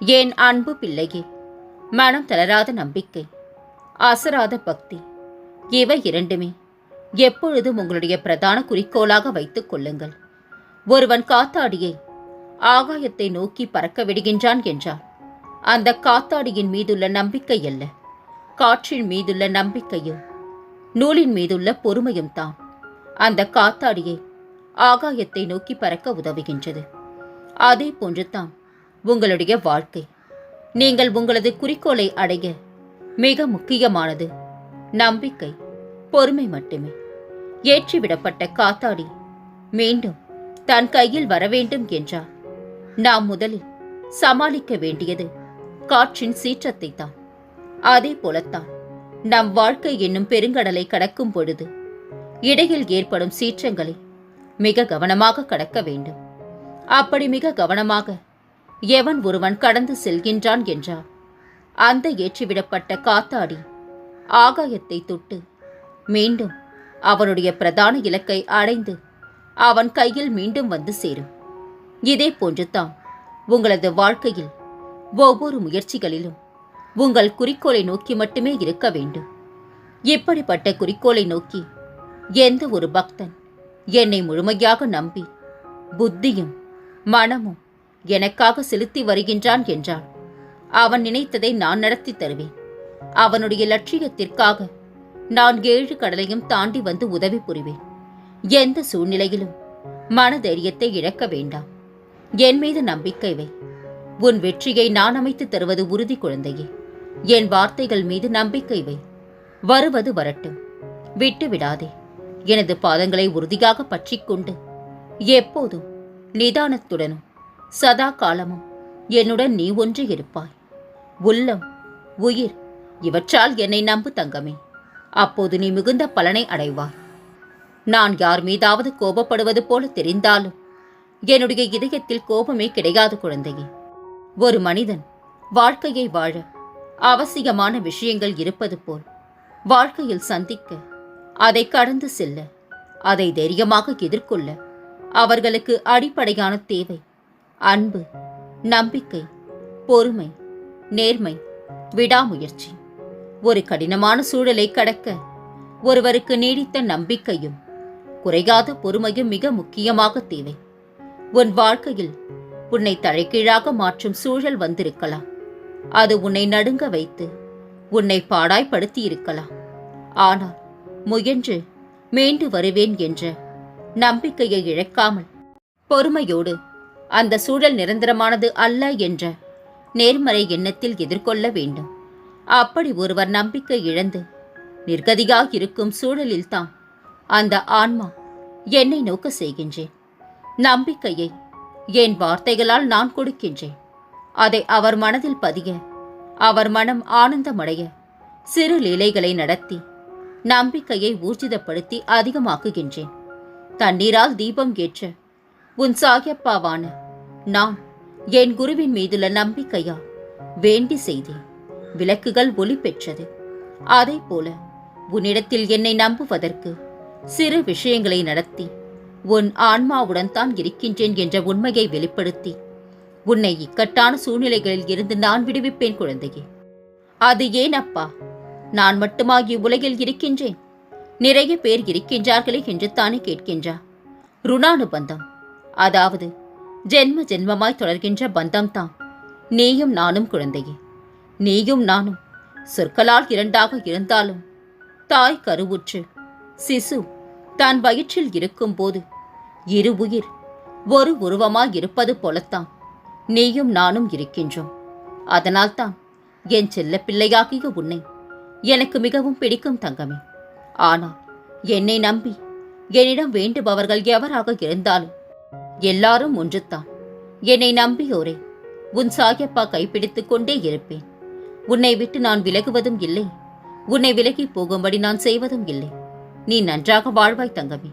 என் அன்பு பிள்ளையே? மனம் தளராத நம்பிக்கை அசராத பக்தி இவை இரண்டுமே எப்பொழுதும் உங்களுடைய பிரதான குறிக்கோளாக வைத்துக் கொள்ளுங்கள். ஒருவன் காத்தாடியை ஆகாயத்தை நோக்கி பறக்க விடுகின்றான் என்றால் அந்த காத்தாடியின் மீதுள்ள நம்பிக்கை அல்ல. காற்றின் மீதுள்ள நம்பிக்கையும் நூலின் மீதுள்ள பொறுமையும் தான் அந்த காத்தாடியை ஆகாயத்தை நோக்கி பறக்க உதவுகின்றது. அதே போன்று தான் உங்களுடைய வாழ்க்கை. நீங்கள் உங்களது குறிக்கோளை அடைய மிக முக்கியமானது நம்பிக்கை பொறுமை மட்டுமே. ஏற்றிவிடப்பட்ட காத்தாடி மீண்டும் தன் கையில் வரவேண்டும் என்றார். நாம் முதலில் சமாளிக்க வேண்டியது காற்றின் சீற்றத்தை தான் அதே போலத்தான் நம் வாழ்க்கை என்னும் பெருங்கடலை கடக்கும் பொழுது இடையில் ஏற்படும் சீற்றங்களை மிக கவனமாக கடக்க வேண்டும். அப்படி மிக கவனமாக எவன் ஒருவன் கடந்து செல்கின்றான் என்றார். அந்த ஏற்றிவிடப்பட்ட காத்தாடி ஆகாயத்தை தொட்டு மீண்டும் அவனுடைய பிரதான இலக்கை அடைந்து அவன் கையில் மீண்டும் வந்து சேரும். இதே போன்றுதான் உங்களது வாழ்க்கையில் ஒவ்வொரு முயற்சிகளிலும் உங்கள் குறிக்கோளை நோக்கி மட்டுமே இருக்க வேண்டும். இப்படிப்பட்ட குறிக்கோளை நோக்கி எந்த ஒரு பக்தன் என்னை முழுமையாக நம்பி புத்தியும் மனமும் எனக்காக செலுத்தி வருகின்றான் என்றான் அவன் நினைத்ததை நான் நடத்தி தருவேன். அவனுடைய லட்சியத்திற்காக நான் ஏழு கடலையும் தாண்டி வந்து உதவி புரிவேன். எந்த சூழ்நிலையிலும் மனதைரியத்தை இழக்க வேண்டாம். என் மீது நம்பிக்கை வை. உன் வெற்றியை நான் அமைத்து தருவது உறுதி குழந்தையே. என் வார்த்தைகள் மீது நம்பிக்கை வை. வருவது வரட்டும். விட்டு விடாதே. எனது பாதங்களை உறுதியாக பற்றிக்கொண்டு எப்போதும் நிதானத்துடனும் சதா காலமும் என்னுடன் நீ ஒன்று இருப்பாய். உள்ளம் உயிர் இவற்றால் என்னை நம்பு தங்கமே. அப்போது நீ மிகுந்த பலனை அடைவாய். நான் யார் மீதாவது கோபப்படுவது போல தெரிந்தாலும் என்னுடைய இதயத்தில் கோபமே கிடையாது குழந்தையே. ஒரு மனிதன் வாழ்க்கையை வாழ அவசியமான விஷயங்கள் இருப்பது போல் வாழ்க்கையில் சந்திக்க அதை கடந்து செல்ல அதை தைரியமாக எதிர்கொள்ள அவர்களுக்கு அடிப்படையான தேவை அன்பு நம்பிக்கை பொறுமை நேர்மை விடாமுயற்சி. ஒரு கடினமான சூழலை கடக்க ஒருவருக்கு நீடித்த நம்பிக்கையும் குறையாத பொறுமையும் மிக முக்கியமாக தேவை. உன் வாழ்க்கையில் உன்னை தலைகீழாக மாற்றும் சூழல் வந்திருக்கலாம். அது உன்னை நடுங்க வைத்து உன்னை பாடாய்படுத்தி இருக்கலாம். ஆனால் முயன்று மீண்டு வருவேன் என்ற நம்பிக்கையை இழக்காமல் பொறுமையோடு அந்த சூழல் நிரந்தரமானது அல்ல என்ற நேர்மறை எண்ணத்தில் எதிர்கொள்ள வேண்டும். அப்படி ஒருவர் நம்பிக்கை இழந்து நிர்கதியாக இருக்கும் சூழலில்தான் அந்த ஆன்மா என்னை நோக்க செய்கின்றேன். நம்பிக்கையை என் வார்த்தைகளால் நான் கொடுக்கின்றேன். அதை அவர் மனதில் பதிய அவர் மனம் ஆனந்தமடைய சிறு லீலைகளை நடத்தி நம்பிக்கையை ஊர்ஜிதப்படுத்தி அதிகமாக்குகின்றேன். தண்ணீரால் தீபம் ஏற்ற உன் சாகியப்பாவான நான் என் குருவின் மீதுள்ள நம்பிக்கையா? வேண்டி செய்தேன். விளக்குகள் ஒளி பெற்றது. அதே போல உன்னிடத்தில் என்னை நம்புவதற்கு சிறு விஷயங்களை நடத்தி உன் ஆன்மாவுடன் தான் இருக்கின்றேன் என்ற உண்மையை வெளிப்படுத்தி உன்னை இக்கட்டான சூழ்நிலைகளில் இருந்து நான் விடுவிப்பேன் குழந்தையே. அது ஏன் அப்பா? நான் மட்டுமாகி உலகில் இருக்கின்றேன். நிறைய பேர் இருக்கின்றார்களே என்று தானே கேட்கின்றா? ருணானுபந்தம். அதாவது ஜென்ம ஜென்மமாய் தொடர்கின்ற பந்தம்தான். நீயும் நானும் குழந்தையே. நீயும் நானும் சொற்களால் இரண்டாக இருந்தாலும் தாய் கருவுற்று சிசு தான் வயிற்றில் இருக்கும்போது இரு உயிர் ஒரு உருவமாய் இருப்பது போலத்தான் நீயும் நானும் இருக்கின்றோம். அதனால்தான் என் செல்ல பிள்ளையாகிய உன்னை எனக்கு மிகவும் பிடிக்கும் தங்கமே. ஆனால் என்னை நம்பி என்னிடம் வேண்டுபவர்கள் எவராக இருந்தாலும் எல்லாரும் ஒன்றுத்தான். என்னை நம்பியோரே உன் சாயப்பா கைப்பிடித்துக் கொண்டே இருப்பேன். உன்னை விட்டு நான் விலகுவதும் இல்லை. உன்னை விலகி போகும்படி நான் செய்வதும் இல்லை. நீ நன்றாக வாழ்வாய் தங்கமே.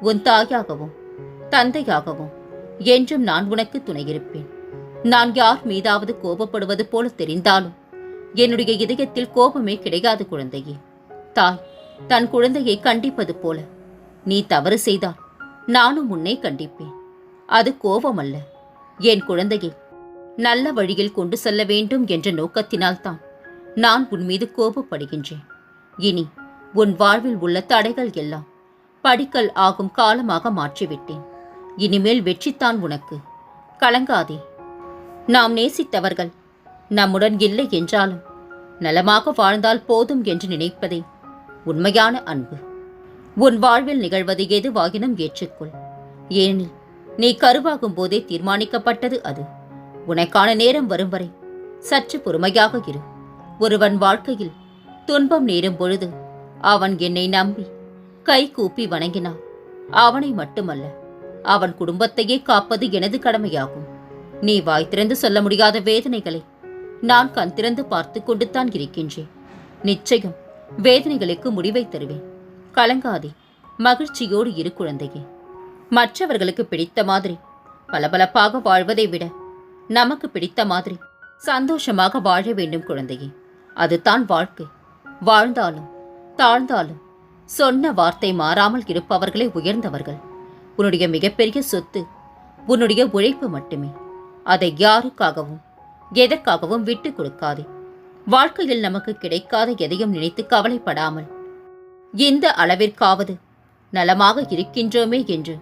உன் தாயாகவும் தந்தையாகவும் என்றும் நான் உனக்கு துணையிருப்பேன். நான் யார் மீதாவது கோபப்படுவது போல தெரிந்தாலும் என்னுடைய இதயத்தில் கோபமே கிடையாது குழந்தையே. தாய் தன் குழந்தையை கண்டிப்பது போல. நீ தவறு செய்தால் நானும் உன்னை கண்டிப்பேன். அது கோபம் அல்ல என் குழந்தையை நல்ல வழியில் கொண்டு செல்ல வேண்டும் என்ற நோக்கத்தினால்தான் நான் உன் மீது கோபப்படுகின்றேன். இனி உன் வாழ்வில் உள்ள தடைகள் எல்லாம் படிக்கல் ஆகும் காலமாக மாற்றிவிட்டேன். இனிமேல் வெற்றித்தான் உனக்கு. கலங்காதே. நாம் நேசித்தவர்கள் நம்முடன் இல்லை என்றாலும் நலமாக வாழ்ந்தால் போதும் என்று நினைப்பதே உண்மையான அன்பு. உன் வாழ்வில் நிகழ்வது எதுவாகினும் ஏற்றுக்கொள். ஏனெனில் நீ கருவாகும் போதே தீர்மானிக்கப்பட்டது அது. உனக்கான நேரம் வரும் வரை சற்று பொறுமையாக இரு. ஒருவன் வாழ்க்கையில் துன்பம் நேரும் பொழுது அவன் என்னை நம்பி கை கூப்பி வணங்கினான். அவனை மட்டுமல்ல அவன் குடும்பத்தையே காப்பது எனது கடமையாகும். நீ வாய் திறந்து சொல்ல முடியாத வேதனைகளை நான் கண் திறந்து பார்த்து கொண்டுத்தான் இருக்கின்றேன். நிச்சயம் வேதனைகளுக்கு முடிவை தருவேன். கலங்காதே மகிழ்ச்சியோடு இரு குழந்தையே. மற்றவர்களுக்கு பிடித்த மாதிரி. பளபளப்பாக வாழ்வதை விட நமக்கு பிடித்த மாதிரி சந்தோஷமாக வாழ வேண்டும் குழந்தையே. அதுதான் வாழ்க்கை. வாழ்ந்தாலும் தாழ்ந்தாலும் சொன்ன வார்த்தை மாறாமல் இருப்பவர்களே உயர்ந்தவர்கள். உன்னுடைய மிகப்பெரிய சொத்து உன்னுடைய உழைப்பு மட்டுமே. அதை யாருக்காகவும் எதற்காகவும் விட்டு கொடுக்காதே. வாழ்க்கையில் நமக்கு கிடைக்காத எதையும் நினைத்து கவலைப்படாமல் இந்த அளவிற்காவது நலமாக இருக்கின்றோமே என்று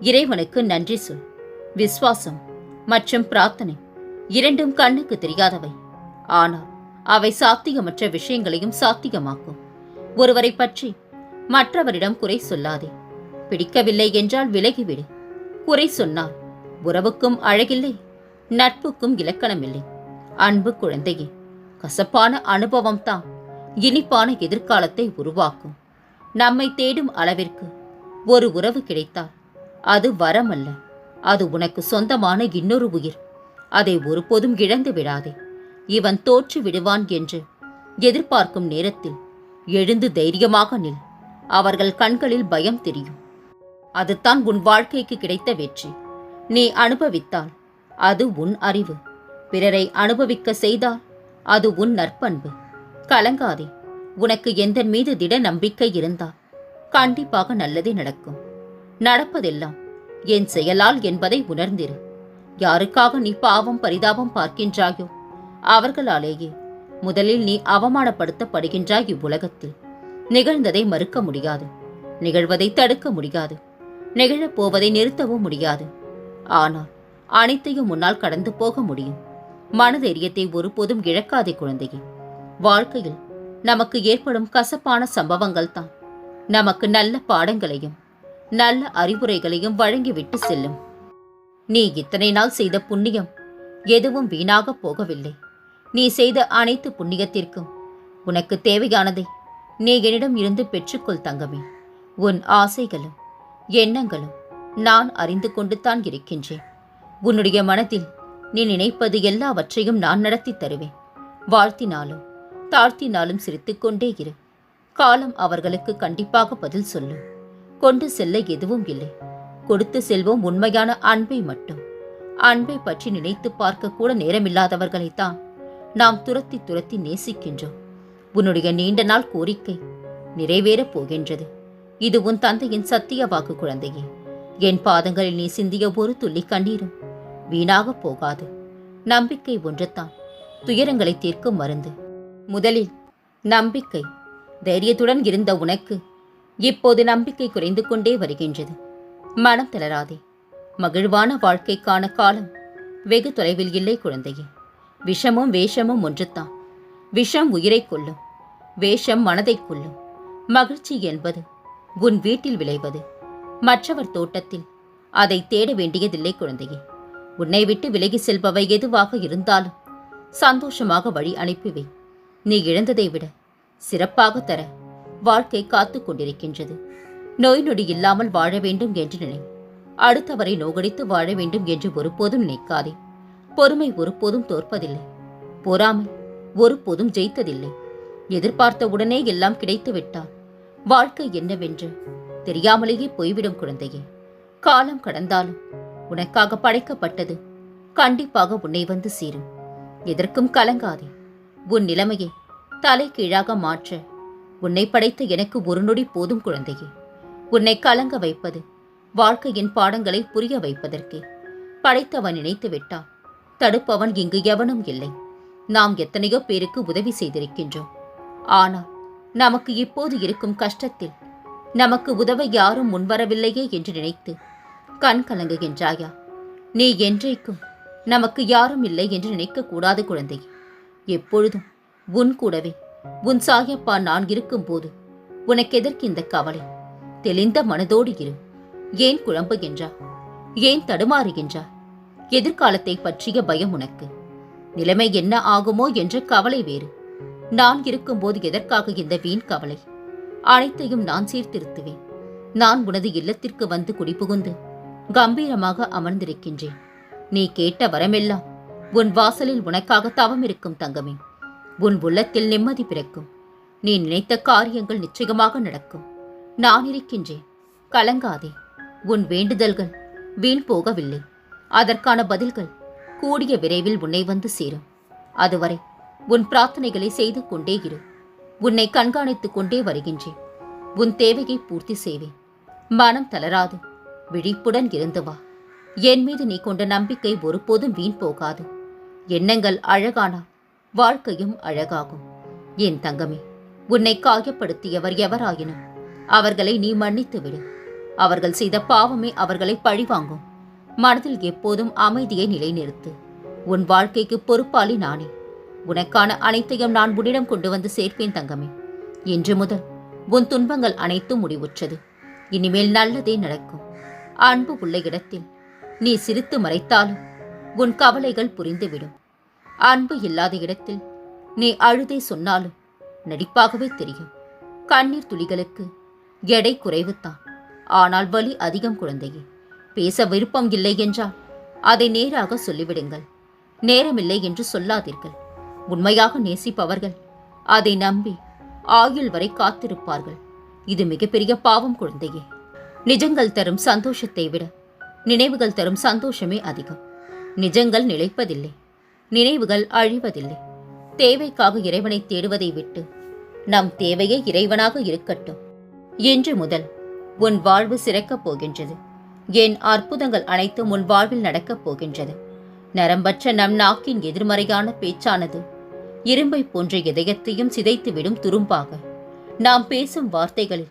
இறைவனுக்கு நன்றி சொல். விசுவாசம் மற்றும் பிரார்த்தனை இரண்டும் கண்ணுக்கு தெரியாதவை. ஆனால் அவை சாத்தியமற்ற விஷயங்களையும் சாத்தியமாக்கும். ஒருவரை பற்றி மற்றவரிடம் குறை சொல்லாதே. பிடிக்கவில்லை என்றால் விலகிவிடு. குறை சொன்னால் உறவுக்கும் அழகில்லை நட்புக்கும் இலக்கணமில்லை. அன்பு குழந்தையே கசப்பான அனுபவம் தான் இனிப்பான எதிர்காலத்தை உருவாக்கும். நம்மை தேடும் அளவிற்கு ஒரு உறவு கிடைத்தால் அது வரமல்ல. அது உனக்கு சொந்தமான இன்னொரு உயிர். அதை ஒருபோதும் இழந்து விடாதே. இவன் தோற்று விடுவான் என்று எதிர்பார்க்கும் நேரத்தில் எழுந்து தைரியமாக நில். அவர்கள் கண்களில் பயம் தெரியும். அதுதான் உன் வாழ்க்கைக்கு கிடைத்த வெற்றி. நீ அனுபவித்தால் அது உன் அறிவு. பிறரை அனுபவிக்க செய்தால் அது உன் நற்பண்பு. கலங்காதே. உனக்கு எந்த மீது திட நம்பிக்கை இருந்தால் கண்டிப்பாக நல்லதே நடக்கும். நடப்பதெல்லாம் என் செயலால் என்பதை உணர்ந்திரு. யாருக்காக நீ பாவம் பரிதாபம் பார்க்கின்றாயோ அவர்களாலேயே முதலில் நீ அவமானப்படுத்தப்படுகின்றாய் இவ்வுலகத்தில். நிகழ்ந்ததை மறுக்க முடியாது நிகழ்வதை தடுக்க முடியாது நிகழப் போவதை நிறுத்தவும் முடியாது. ஆனால் அனைத்தையும் முன்னால் கடந்து போக முடியும். மனதைரியத்தை ஒருபோதும் இழக்காதே குழந்தையே. வாழ்க்கையில் நமக்கு ஏற்படும் கசப்பான சம்பவங்கள் தான் நமக்கு நல்ல பாடங்களையும் நல்ல அறிவுரைகளையும் வழங்கிவிட்டு செல்லும். நீ இத்தனை நாள் செய்த புண்ணியம் எதுவும் வீணாக போகவில்லை. நீ செய்த அனைத்து புண்ணியத்திற்கும் உனக்கு தேவையானதை நீ என்னிடம் இருந்து பெற்றுக்கொள் தங்கமே. உன் ஆசைகளும் எண்ணங்களும் நான் அறிந்து கொண்டு தான் இருக்கின்றேன். உன்னுடைய மனதில் நீ நினைப்பது எல்லாவற்றையும் நான் நடத்தி தருவேன். வாழ்த்தினாலும் தாழ்த்தினாலும் சிரித்துக்கொண்டே இரு. காலம் அவர்களுக்கு கண்டிப்பாக பதில் சொல்லும். கொண்டு செல்ல எதுவும் இல்லை. கொடுத்து செல்வோம் உண்மையான அன்பை மட்டும். அன்பை பற்றி நினைத்து பார்க்க கூட நேரமில்லாதவர்களைத்தான் நாம் துரத்தி துரத்தி நேசிக்கின்றோம். உன்னுடைய நீண்ட நாள் கோரிக்கை நிறைவேறப் போகின்றது. இது உன் தந்தையின் சத்திய வாக்கு குழந்தையே. என் பாதங்களில் நீ சிந்திய ஒரு துள்ளி கண்ணீரும் வீணாகப் போகாது. நம்பிக்கை ஒன்றுதான். துயரங்களை தீர்க்கும் மருந்து. முதலில் நம்பிக்கை தைரியத்துடன் இருந்த உனக்கு இப்போது நம்பிக்கை குறைந்து கொண்டே வருகின்றது. மனம் தளராதே. மகிழ்வான வாழ்க்கைக்கான காலம். வெகு தொலைவில் இல்லை குழந்தையே. விஷமும் வேஷமும் ஒன்றுத்தான். விஷம் உயிரை கொள்ளும் வேஷம் மனதை கொள்ளும் மகிழ்ச்சி என்பது உன் வீட்டில் விளைவது. மற்றவர் தோட்டத்தில் அதை தேட வேண்டியதில்லை குழந்தையே. உன்னை விட்டு விலகி செல்பவை எதுவாக இருந்தாலும் சந்தோஷமாக வழி அனுப்பிவை நீ இழந்ததை விட சிறப்பாக தர வாழ்க்கை காத்து கொண்டிருக்கின்றது. நோய் நொடி இல்லாமல் வாழ வேண்டும் என்று நினை. அடுத்தவரை நோகடித்து வாழ வேண்டும் என்று ஒருபோதும் நினைக்காதே. பொறுமை ஒருபோதும் தோற்பதில்லை. பொறாமை ஒருபோதும் ஜெயித்ததில்லை. எதிர்பார்த்த உடனே எல்லாம் கிடைத்து விட்டால் வாழ்க்கை என்னவென்று தெரியாமலேயே போய்விடும் குழந்தையே. காலம் கடந்தாலும் உனக்காக படைக்கப்பட்டது கண்டிப்பாக உன்னை வந்து சேரும். எதற்கும் கலங்காதே. உன் நிலைமையை தலை கீழாக மாற்ற உன்னை படைத்த எனக்கு ஒரு நொடி போதும் குழந்தையே. உன்னை கலங்க வைப்பது வாழ்க்கையின் பாடங்களை புரிய வைப்பதற்கே. படைத்தவன் நினைத்து விட்டான் தடுப்பவன் இங்கு எவனும் இல்லை. நாம் எத்தனையோ பேருக்கு உதவி செய்திருக்கின்றோம். ஆனால் நமக்கு இப்போது இருக்கும் கஷ்டத்தில் நமக்கு உதவ யாரும் முன்வரவில்லையே என்று நினைத்து கண் கலங்குகின்றாயா? நீ என்றைக்கும் நமக்கு யாரும் இல்லை என்று நினைக்கக்கூடாது குழந்தை எப்பொழுதும் உன் கூடவே உன் சாயப்பா நான் இருக்கும்போது உனக்கு எதற்கு இந்த கவலை? தெளிந்த மனதோடு இரு. ஏன் குழம்புகின்றா ஏன் தடுமாறுகின்றா எதிர்காலத்தை பற்றிய பயம் உனக்கு. நிலைமை என்ன ஆகுமோ என்ற கவலை வேறு. நான் இருக்கும்போது எதற்காக இந்த வீண் கவலை? அனைத்தையும் நான் சீர்திருத்துவேன். நான் உனது இல்லத்திற்கு வந்து குடிபுகுந்து கம்பீரமாக அமர்ந்திருக்கின்றேன். நீ கேட்ட வரமெல்லாம் உன் வாசலில் உனக்காக தவம் இருக்கும் தங்கமே. உன் உள்ளத்தில் நிம்மதி பிறக்கும். நீ நினைத்த காரியங்கள் நிச்சயமாக நடக்கும். நான் இருக்கின்றேன். கலங்காதே. உன் வேண்டுதல்கள் வீண் போகவில்லை. அதற்கான பதில்கள் கூடிய விரைவில் உன்னை வந்து சேரும். அதுவரை உன் பிரார்த்தனைகளை செய்து கொண்டே இரு. உன்னை கண்காணித்துக் கொண்டே வருகின்றேன். உன் தேவையை பூர்த்தி செய்வேன். மனம் தளராது. விழிப்புடன் இருந்து வா. என் மீது நீ கொண்ட நம்பிக்கை ஒருபோதும் வீண் போகாது. எண்ணங்கள் அழகானால் வாழ்க்கையும் அழகாகும். என் தங்கமே உன்னை காயப்படுத்தியவர் எவராயினும். அவர்களை நீ மன்னித்து விடு. அவர்கள் செய்த பாவமே அவர்களை பழிவாங்கும். மனதில் எப்போதும் அமைதியை நிலைநிறுத்து. உன் வாழ்க்கைக்கு பொறுப்பாளி நானே. உனக்கான அனைத்தையும் நான் உன்னிடம் கொண்டு வந்து சேர்ப்பேன் தங்கமே. இன்று முதல் உன் துன்பங்கள் அனைத்தும் முடிவுற்றது. இனிமேல் நல்லதே நடக்கும். அன்பு உள்ள இடத்தில் நீ சிரித்து மறைத்தாலும் உன் கவலைகள் புரிந்துவிடும். அன்பு இல்லாத இடத்தில் நீ அழுதே சொன்னாலும் நடிப்பாகவே தெரியும். கண்ணீர் துளிகளுக்கு எடை குறைவுத்தான் ஆனால் வலி அதிகம் குழந்தையே. பேச விருப்பம் இல்லை என்றால் அதை நேராக சொல்லிவிடுங்கள். நேரமில்லை என்று சொல்லாதீர்கள். உண்மையாக நேசிப்பவர்கள் அதை நம்பி ஆயுள் வரை காத்திருப்பார்கள். இது மிகப்பெரிய பாவம் குழந்தையே. நிஜங்கள் தரும் சந்தோஷத்தை விட நினைவுகள் தரும் சந்தோஷமே அதிகம். நிஜங்கள் நிலைப்பதில்லை. நினைவுகள் அழிவதில்லை. தேவைக்காக இறைவனை தேடுவதை விட்டு நம் தேவையே இறைவனாக இருக்கட்டும். இன்று முதல் உன் வாழ்வு சிறக்கப் போகின்றது. என் அற்புதங்கள் அனைத்தும் உன் வாழ்வில் நடக்கப் போகின்றது. நரம்பற்ற நம் நாக்கின் எதிர்மறையான பேச்சானது இரும்பை போன்ற இதயத்தையும் சிதைத்துவிடும் துரும்பாக. நாம் பேசும் வார்த்தைகளில்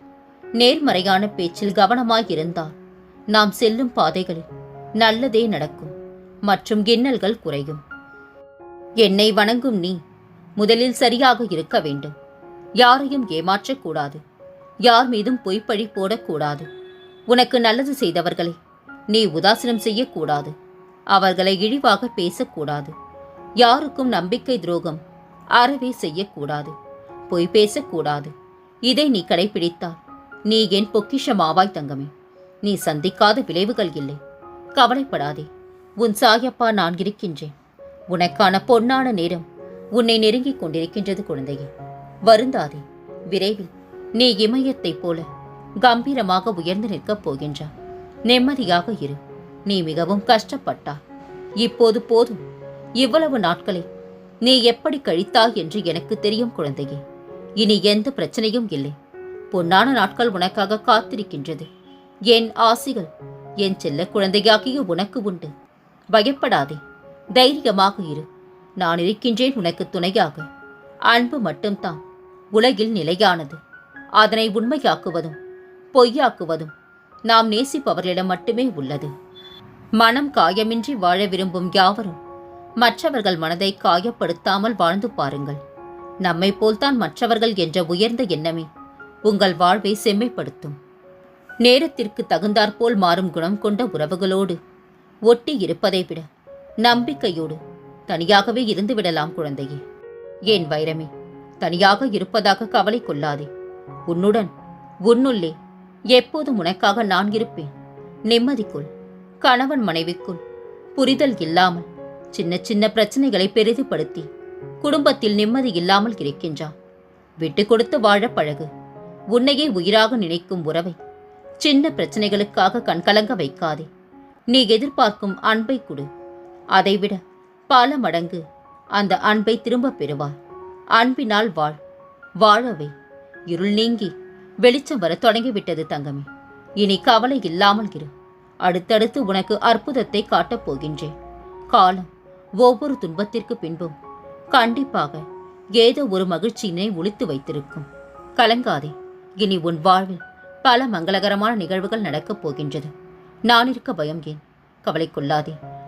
நேர்மறையான பேச்சில் கவனமாயிருந்தால் நாம் செல்லும் பாதைகளில் நல்லதே நடக்கும் மற்றும் எண்ணல்கள் குறையும். என்னை வணங்கும் நீ முதலில் சரியாக இருக்க வேண்டும். யாரையும் ஏமாற்றக்கூடாது. யார் மீதும் பொய்ப்பழி போடக்கூடாது. உனக்கு நல்லது செய்தவர்களை நீ உதாசீனம் செய்யக்கூடாது. அவர்களை இழிவாக பேசக்கூடாது. யாருக்கும் நம்பிக்கை துரோகம் அறவே செய்யக்கூடாது. பொய் பேசக்கூடாது. இதை நீ கடைபிடித்தால் நீ என் பொக்கிஷமாவாய் தங்கமே. நீ சந்திக்காத விளைவுகள் இல்லை. கவலைப்படாதே. உன் சாயப்பா நான் இருக்கின்றேன். உனக்கான பொன்னான நேரம் உன்னை நெருங்கிக் கொண்டிருக்கின்றது குழந்தையே. வருந்தாதே. விரைவில் நீ இமயத்தைப் போல கம்பீரமாக உயர்ந்து நிற்கப் போகின்றாய் நிம்மதியாக இரு. நீ மிகவும் கஷ்டப்பட்டாய் இப்போது போதும். இவ்வளவு நாட்களை நீ எப்படி கழித்தாய் என்று எனக்கு தெரியும் குழந்தையே. இனி எந்த பிரச்சனையும் இல்லை. பொன்னான நாட்கள் உனக்காக காத்திருக்கின்றது. என் ஆசிகள் என் செல்ல குழந்தையாகிய உனக்கு உண்டு. பயப்படாதே. தைரியமாக இரு. நான் இருக்கின்றேன் உனக்கு துணையாக. அன்பு மட்டும்தான் உலகில் நிலையானது. அதனை உண்மையாக்குவதும் பொய்யாக்குவதும் நாம் நேசிப்பவர்களிடம் மட்டுமே உள்ளது. மனம் காயமின்றி வாழ விரும்பும் யாவரும் மற்றவர்கள் மனதை காயப்படுத்தாமல் வாழ்ந்து பாருங்கள். நம்மை போல்தான் மற்றவர்கள் என்ற உயர்ந்த எண்ணமே உங்கள் வாழ்வை செம்மைப்படுத்தும். நேரத்திற்கு தகுந்தாற்போல் மாறும் குணம் கொண்ட உறவுகளோடு ஒட்டி இருப்பதை விட நம்பிக்கையோடு தனியாகவே இருந்து விடலாம் குழந்தையே. ஏன் வைரமே தனியாக இருப்பதாக கவலை கொள்ளாதே. உன்னுடன் உன்னுள்ளே எப்போதும் உனக்காக நான் இருப்பேன். நிம்மதிக்குள் கணவன் மனைவிக்குள் புரிதல் இல்லாமல் சின்ன சின்ன பிரச்சனைகளை பெரிதுபடுத்தி குடும்பத்தில் நிம்மதி இல்லாமல் இருக்கின்றான் விட்டு கொடுத்து வாழ பழகு. உன்னையே உயிராக நினைக்கும் உறவை சின்ன பிரச்சனைகளுக்காக கண்கலங்க வைக்காதே. நீ எதிர்பார்க்கும் அன்பை கொடு. அதைவிட பல மடங்கு அந்த அன்பை திரும்பப் பெறுவார். அன்பினால் வாழ் வாழவே. இருள் நீங்கி வெளிச்சம் வர தொடங்கிவிட்டது தங்கமே. இனி கவலை இல்லாமல் இரு. அடுத்தடுத்து உனக்கு அற்புதத்தை காட்டப் போகின்றேன். காலம் ஒவ்வொரு துன்பத்திற்கு பின்பும் கண்டிப்பாக ஏதோ ஒரு மகிழ்ச்சியினை ஒளித்து வைத்திருக்கும். கலங்காதே. இனி உன் வாழ்வில் பல மங்களகரமான நிகழ்வுகள் நடக்கப் போகின்றது. நான் இருக்க பயம் ஏன்? கவலை கொள்ளாதே